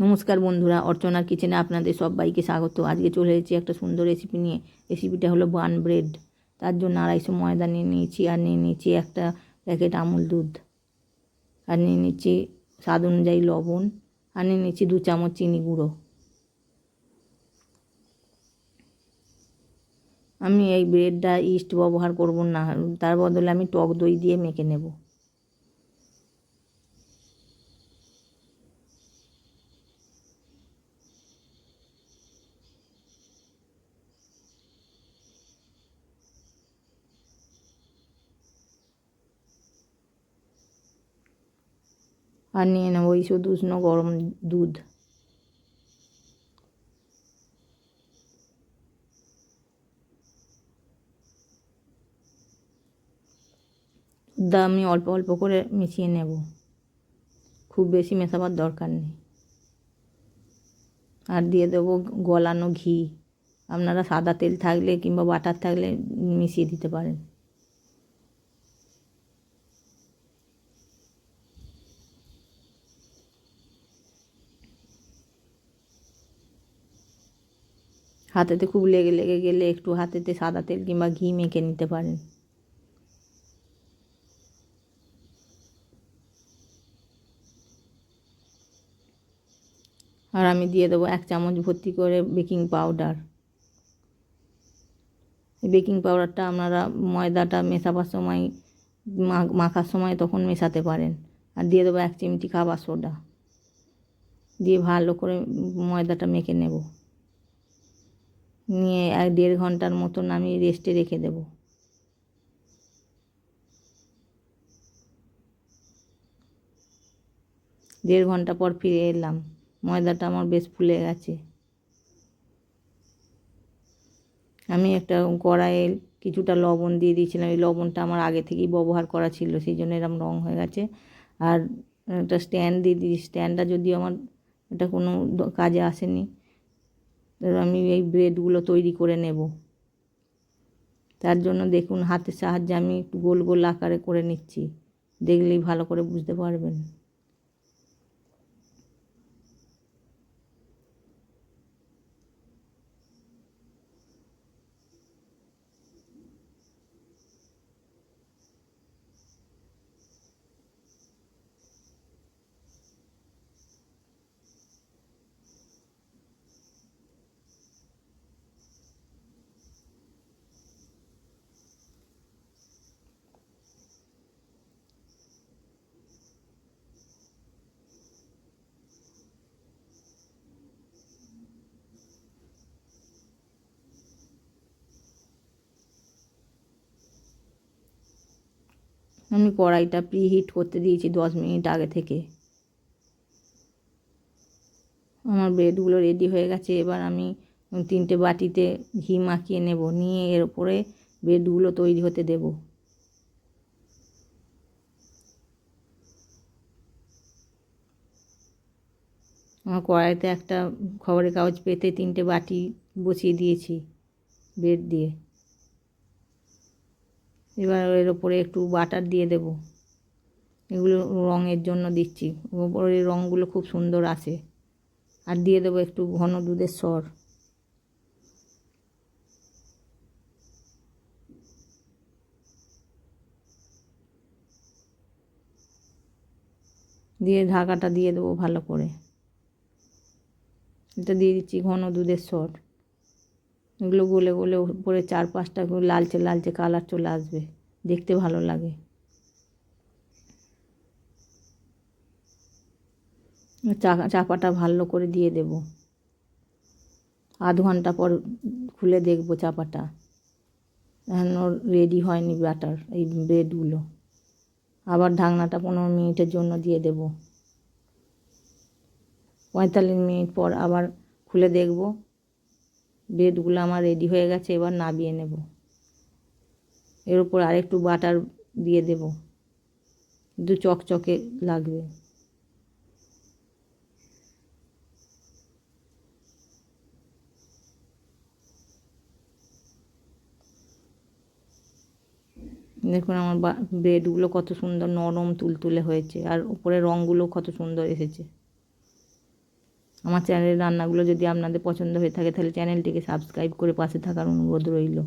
নমস্কার বন্ধুরা, অর্চনার কিচেনে আপনাদের সবাইকে স্বাগত। আজকে চলে এসেছি একটা সুন্দর রেসিপি নিয়ে। রেসিপিটা হলো বান ব্রেড তার জন্য আড়াইশো ময়দা নিয়ে নিয়েছি আর নিয়ে নিয়েছি একটা প্যাকেট আমুল দুধ। আর নিয়ে নিচ্ছি স্বাদ অনুযায়ী লবণ। আর নিয়ে নিচ্ছি দু চামচ চিনি গুঁড়ো। আমি এই ব্রেডটা ইস্ট ব্যবহার করব না, তার বদলে আমি টক দই দিয়ে মেখে নেব। আর নিয়ে নেব ওই শুধু উষ্ণ গরম দুধ। দুধটা আমি অল্প অল্প করে মিশিয়ে নেব। খুব বেশি মেশাবার দরকার নেই। আর দিয়ে দেবো গলানো ঘি। আপনারা সাদা তেল থাকলে কিংবা বাটার থাকলে মিশিয়ে দিতে পারেন। হাতেতে খুব লেগে লেগে গেলে একটু হাতেতে সাদা তেল কিংবা ঘি মেখে নিতে পারেন। আর আমি দিয়ে দেবো এক চামচ ভর্তি করে বেকিং পাউডার। বেকিং পাউডারটা আপনারা ময়দাটা মেশাবার সময় মাখার সময় তখন মেশাতে পারেন। আর দিয়ে দেবো এক চিমটি খাবার সোডা। দিয়ে ভালো করে ময়দাটা মেখে নেব। নিয়ে এক দেড় ঘণ্টার মতন আমি রেস্টে রেখে দেব। দেড় ঘণ্টা পর ফিরে এলাম। ময়দাটা আমার বেশ ফুলে গেছে। আমি একটা কড়াইয়ে কিছুটা লবণ দিয়ে দিয়েছিলাম। এই লবণটা আমার আগে থেকেই ব্যবহার করা ছিল, সেই জন্য এরম রঙ হয়ে গেছে। আর একটা স্ট্যান্ড দিয়ে দিই স্ট্যান্ডটা যদিও আমার এটা কোনো কাজে আসেনি। আমি এই ব্রেডগুলো তৈরি করে নেব। তার জন্য দেখুন, হাতের সাহায্যে আমি একটু গোল গোল আকারে করে নিচ্ছি। দেখলেই ভালো করে বুঝতে পারবেন। আমি কড়াইটা প্রি হিট করতে দিয়েছি দশ মিনিট আগে থেকে। আমার ব্রেডগুলো রেডি হয়ে গেছে, এবার আমি তিনটে বাটিতে ঘি মাখিয়ে নেব, নিয়ে এর উপরে ব্রেডগুলো তৈরি হতে দেব। আমার কড়াইতে একটা খবরের কাগজ পেতে তিনটে বাটি বসিয়ে দিয়েছি ব্রেড দিয়ে। এবার এর ওপরে একটু বাটার দিয়ে দেব। এগুলো রঙের জন্য দিচ্ছি। ওপরে রঙগুলো খুব সুন্দর আসে আর দিয়ে দেবো একটু ঘন দুধের সর। দিয়ে ঢাকাটা দিয়ে দেবো ভালো করে। এটা দিয়ে দিচ্ছি ঘন দুধের সর। এগুলো গলে গলে উপরে চার পাঁচটা লালচে লালচে কালার চলে আসবে। দেখতে ভালো লাগে। চাপাটা ভালো করে দিয়ে দেব। আধ ঘণ্টা পর খুলে দেখব চাপাটা। এখনও রেডি হয়নি ব্যাটার এই ব্রেডগুলো আবার ঢাকনাটা পনেরো মিনিটের জন্য দিয়ে দেব। পঁয়তাল্লিশ মিনিট পর আবার খুলে দেখব। ব্রেডগুলো আমার রেডি হয়ে গেছে, এবার নাবিয়ে নেব। এর উপর আরেকটু বাটার দিয়ে দেব। দু চকচকে লাগবে। দেখুন আমার ব্রেডগুলো কত সুন্দর নরম তুলতুলে হয়েছে, আর উপরে রঙগুলো কত সুন্দর এসেছে। আমার চ্যানেলের রান্নাগুলো যদি আপনাদের পছন্দ হয়ে থাকে, তাহলে চ্যানেলটিকে সাবস্ক্রাইব করে পাশে থাকার অনুরোধ রইল।